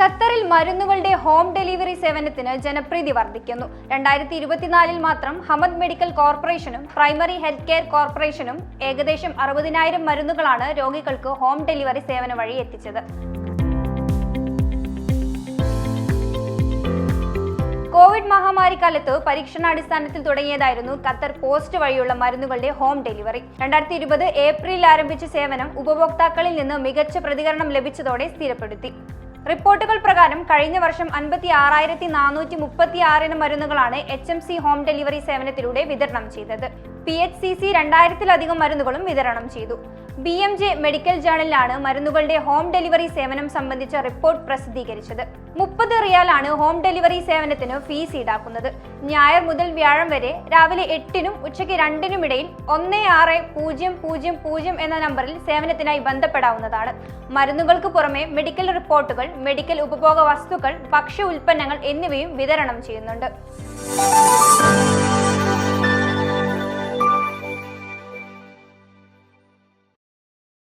ഖത്തറിൽ മരുന്നുകളുടെ home delivery സേവനത്തിന് ജനപ്രീതി വർദ്ധിക്കുന്നു. രണ്ടായിരത്തി ഇരുപത്തിനാലിൽ മാത്രം ഹമദ് മെഡിക്കൽ കോർപ്പറേഷനും പ്രൈമറി ഹെൽത്ത് കെയർ കോർപ്പറേഷനും ഏകദേശം അറുപതിനായിരം മരുന്നുകളാണ് രോഗികൾക്ക് ഹോം ഡെലിവറി സേവനം വഴി എത്തിച്ചത്. കോവിഡ് മഹാമാരി കാലത്ത് പരീക്ഷണാടിസ്ഥാനത്തിൽ തുടങ്ങിയതായിരുന്നു ഖത്തർ പോസ്റ്റ് വഴിയുള്ള മരുന്നുകളുടെ ഹോം ഡെലിവറി. രണ്ടായിരത്തി ഇരുപത് ഏപ്രിലിൽ ആരംഭിച്ച സേവനം ഉപഭോക്താക്കളിൽ നിന്ന് മികച്ച പ്രതികരണം ലഭിച്ചതോടെ സ്ഥിരപ്പെടുത്തി. റിപ്പോർട്ടുകൾ പ്രകാരം കഴിഞ്ഞ വർഷം അൻപത്തി ആറായിരത്തി നാനൂറ്റി മുപ്പത്തി ആറിന് മരുന്നുകളാണ് H M C home delivery സേവനത്തിലൂടെ വിതരണം ചെയ്തത്. പി എച്ച് സി സി രണ്ടായിരത്തിലധികം മരുന്നുകളും വിതരണം ചെയ്തു. ബി എം ജെ മെഡിക്കൽ ജേണലിലാണ് മരുന്നുകളുടെ ഹോം ഡെലിവറി സേവനം സംബന്ധിച്ച റിപ്പോർട്ട് പ്രസിദ്ധീകരിച്ചത്. മുപ്പത് റിയാലാണ് ഹോം ഡെലിവറി സേവനത്തിന് ഫീസ് ഈടാക്കുന്നത്. ഞായർ മുതൽ വ്യാഴം വരെ രാവിലെ എട്ടിനും ഉച്ചയ്ക്ക് രണ്ടിനും ഇടയിൽ ഒന്ന് ആറ് പൂജ്യം പൂജ്യം പൂജ്യം എന്ന നമ്പറിൽ സേവനത്തിനായി ബന്ധപ്പെടാവുന്നതാണ്. മരുന്നുകൾക്ക് പുറമെ മെഡിക്കൽ റിപ്പോർട്ടുകൾ മെഡിക്കൽ ഉപഭോഗ വസ്തുക്കൾ ഭക്ഷ്യ ഉൽപ്പന്നങ്ങൾ എന്നിവയും വിതരണം ചെയ്യുന്നുണ്ട്.